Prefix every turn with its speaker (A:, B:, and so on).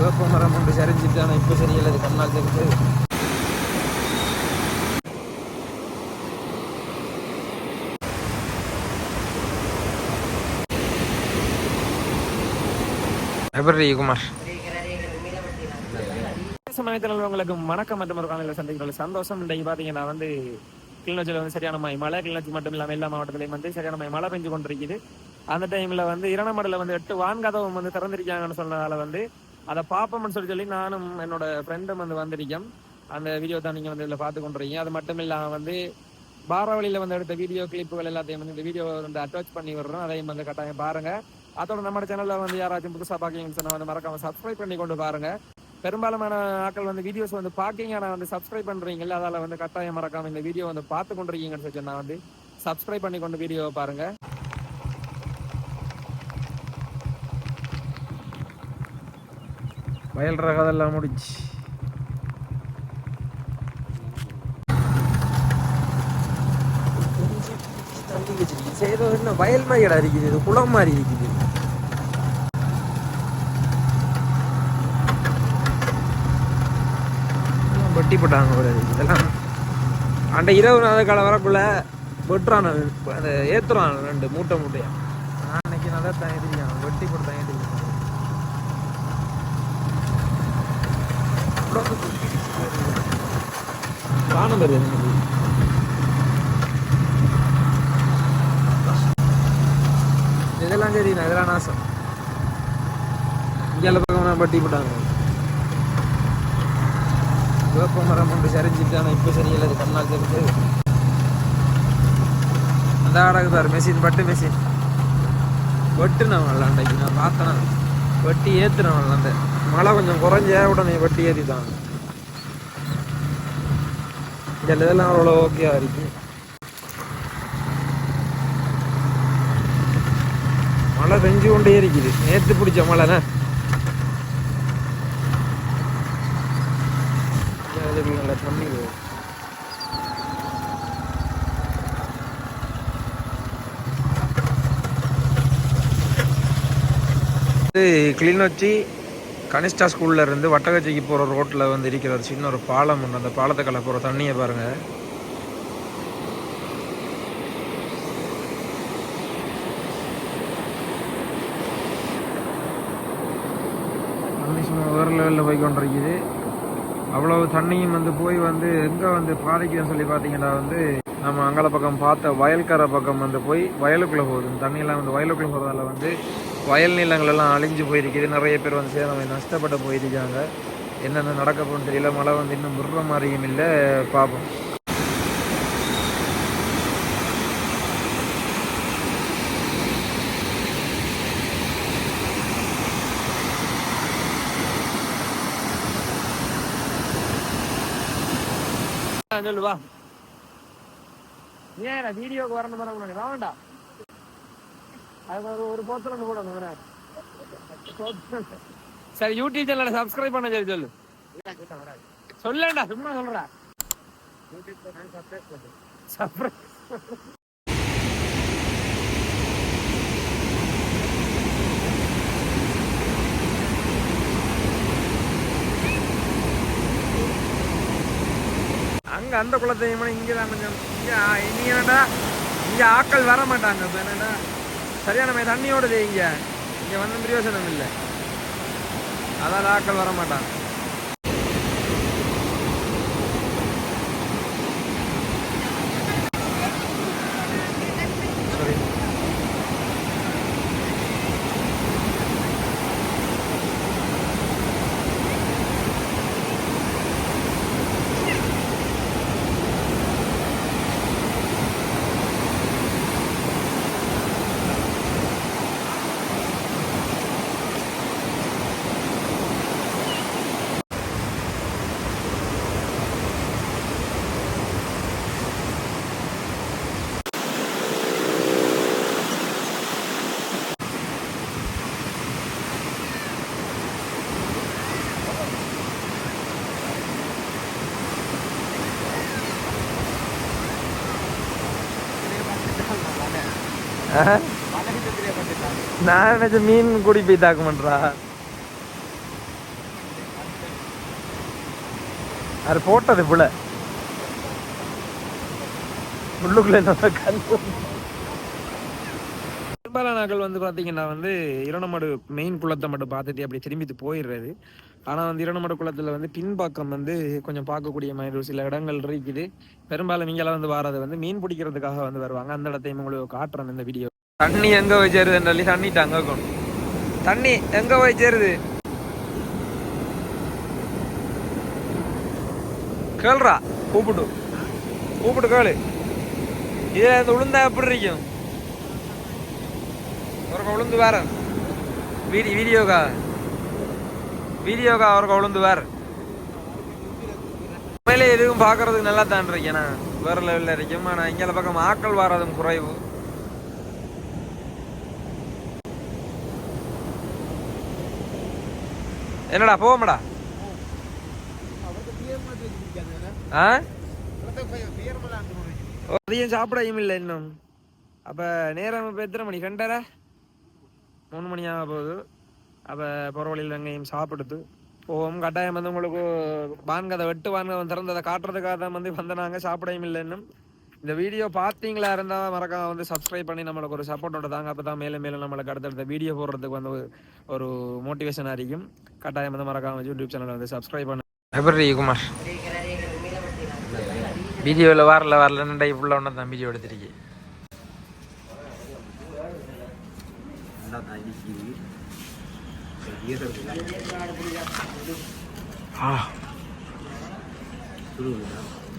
A: வேப்ப மரம் ஒன்று சரிஞ்சிட்டு ஆனால் இப்போ சரியில்லை அது கண்ணால் தெரிஞ்சு எப்படி குமார் சமயத்தில் உங்களுக்கு வணக்கம் மற்றும் ஒரு காலையில் சந்திக்கிறோம். சந்தோஷம் இன்றைக்கு பார்த்தீங்கன்னா வந்து கிளிநொச்சியில் வந்து சரியான மழை மழை கிளிநொச்சி மட்டும் இல்லாமல் எல்லா மாவட்டத்திலையும் வந்து சரியான மழை பெஞ்சு கொண்டிருக்குது. அந்த டைம்ல வந்து இரணமடல வந்து எட்டு வான்கதவும் வந்து திறந்திருக்காங்கன்னு சொன்னதால வந்து அதை பார்ப்போம்னு சொல்லி சொல்லி நானும் என்னோட ஃப்ரெண்டும் வந்து வந்திருக்கேன் அந்த வீடியோ தான் நீங்கள் வந்து இதில் பார்த்து கொண்டிருக்கீங்க. அது மட்டும் இல்லாமல் வந்து பாரவழியில் வந்து எடுத்த வீடியோ கிளிப்புகள் எல்லாத்தையும் வந்து இந்த வீடியோ வந்து அட்டாச் பண்ணி விடுறோம் அதையும் வந்து கட்டாயம் பாருங்க. அதோட நம்ம சேனலில் வந்து யாராச்சும் புதுசாக பார்க்கீங்கன்னு சொன்னால் வந்து மறக்காம சப்ஸ்கிரைப் பண்ணி கொண்டு பாருங்க. பெரும்பாலான ஆட்கள் வந்து வீடியோஸ் வந்து பார்க்கீங்க ஆனால் வந்து சப்ஸ்கிரைப் பண்ணுறீங்கல்ல அதால் வந்து கட்டாயம் மறக்காம இந்த வீடியோ வந்து பார்த்து கொண்டிருக்கீங்கன்னு சொல்லி நான் வந்து சப்ஸ்கிரைப் பண்ணி கொண்டு வீடியோவை பாருங்கள் வயல் ரகதெல்லாம் முடிச்சு செய்தோ என்ன வயல் மாதிரி இருக்குது இது குளம் மாதிரி இருக்குது வெட்டி போட்டாங்க ஒரு இதெல்லாம். அந்த இரவு நாள் காலம் வரக்குள்ள வெட்டுறான் அந்த ஏற்றுறான் ரெண்டு மூட்டை மூட்டையாக நான் அன்னைக்கு நல்லா தான் வெட்டி போட்டு தான் காணும் வருது இதெல்லாம் சரி இதெல்லாம் நாசம் இங்கே பக்கம் பட்டி போட்டாங்க. வேப்ப மரம் ஒன்று சரிஞ்சிட்டு ஆனால் இப்போ சரியில்லை. அது கண்ணால் தெரிஞ்சு அந்த ஆடகு பாரு மெஷின் பட்டு மெஷின் வெட்டுனவன் அன்றைக்கு நான் பார்த்தேன் வெட்டி ஏற்றுனவன் அந்த மழை கொஞ்சம் குறைஞ்ச உடனே வெட்டி ஏற்றிட்டான் இதில் இதெல்லாம் அவ்வளோ ஓகேவா இருக்கு. மழை பெஞ்சு கொண்டே இருக்குது. நேற்று பிடிச்ச மழைண்ணே அதுக்கு நல்ல தண்ணி கிளிநொச்சி கனிஷ்டா ஸ்கூல்ல இருந்து வட்டகச்சிக்கு போகிற ரோட்டில் வந்து இருக்கிற ஒரு சின்ன ஒரு பாலம் உண்டு அந்த பாலத்துக்கெல்லாம் போகிற தண்ணியை பாருங்க. சும்மா வேறு லெவலில் போய் கொண்டிருக்குது. அவ்வளவு தண்ணியும் வந்து போய் வந்து எங்கே வந்து பாதிக்குதுன்னு சொல்லி பார்த்தீங்கன்னா வந்து நம்ம அங்கல பக்கம் பார்த்த வயல்கரை பக்கம் வந்து போய் வயலுக்குள்ளே போகுது. தண்ணியெல்லாம் வந்து வயலுக்குள்ளே போகிறதால வந்து வயல் நிலங்கள் எல்லாம் அழிஞ்சு போயிருக்குது. நிறைய பேர் வந்து சேதம் நஷ்டப்பட்டு போயிருக்காங்க. என்னென்ன நடக்க போகுதுன்னு தெரியல. மழை வந்து இன்னும் முடுற மாதிரியும் இல்லை. பார்ப்போம் சொல்லு வா ஏன் வீடியோக்கு வரணும் வர வாங்கண்டா அது ஒரு ஒரு போத்தல கூட வேற. சரி யூடியூப் சேனலை சப்ஸ்கிரைப் பண்ண சொல்லி சொல்லு. சொல்லண்டா சும்மா சொல்றா. சப்ஸ்கிரைப் அங்க அந்த குளத்தையும் இங்கே தான் கொஞ்சம் இங்க ஆ- இனி என்னடா இங்க ஆட்கள் வர மாட்டாங்க இப்ப என்னடா? சரியான மாதிரி தண்ணியோடது இங்கே இங்கே வந்து பிரயோசனம் இல்லை அதான் ஆட்கள் வர மாட்டாங்க நான் வச்சு மீன் கூடி போய் தாக்க மாட்டா அது போட்டது புல. உள்ளுக்குள்ள என்ன கல்லு பெரும்பாலான நாட்கள் வந்து பார்த்தீங்கன்னா வந்து இரணமடு மெயின் குளத்தை மட்டும் பார்த்துட்டு அப்படி திரும்பி போயிடுறது. ஆனால் வந்து இரணமடு குளத்தில் வந்து பின்பாக்கம் வந்து கொஞ்சம் பார்க்கக்கூடிய மாதிரி ஒரு சில இடங்கள் இருக்குது. பெரும்பாலும் இங்கெல்லாம் வந்து வராது. வந்து மீன் பிடிக்கிறதுக்காக வந்து வருவாங்க. அந்த இடத்தையும் உங்களுக்கு காட்டுறேன் இந்த வீடியோ தண்ணி எங்கே போய் சேருதுன்னு சொல்லி தண்ணி தங்க தண்ணி எங்கே போய் சேருது கேள்றா. கூப்பிட்டு கூப்பிட்டு கேளு. இதில் இந்த உளுந்தா எப்படி இருக்கும்? ஒரு உளுந்து வேற வீடி வீடியோக்கா. வீடியோக்கா அவருக்கு உளுந்து வேற உண்மையிலே எதுவும் பார்க்கறதுக்கு நல்லா தான் இருக்கேன் நான் வேற லெவலில் இருக்கும் ஆனால் இங்கே பக்கம் ஆக்கள் வராதும் குறைவு. என்னடா போவோம்டா? ஆ? அதையும் சாப்பிடையும் இல்லை இன்னும். அப்போ நேரம் இப்போ எத்தனை மணி? ரெண்டரை? மூணு மணி ஆக போகுது. அப்போ போகிற வழியில் எங்கேயும் சாப்பிடுது போவோம் கட்டாயம் வந்து உங்களுக்கு வான்கதை வெட்டு வான்கதை திறந்ததை காட்டுறதுக்காக தான் வந்து வந்தனாங்க சாப்பிடையும் இல்லை இன்னும் இந்த வீடியோ பார்த்தீங்களா இருந்தால் மறக்காம வந்து சப்ஸ்கிரைப் பண்ணி நம்மளுக்கு ஒரு சப்போர்ட்டோட தாங்க அப்போ தான் மேலும் மேலும் நம்மளுக்கு அடுத்தடுத்த வீடியோ போடுறதுக்கு வந்து ஒரு மோட்டிவேஷனாக இருக்கும் கட்டாயம் வந்து மறக்காம யூடியூப் சேனலை வந்து சப்ஸ்கிரைப் பண்ண எப்படி குமார் வீடியோவில் வரல வரலன்னு ஃபுல்லாக ஒன்று தான் வீடியோ எடுத்திருக்கேன் 아. 그러구나.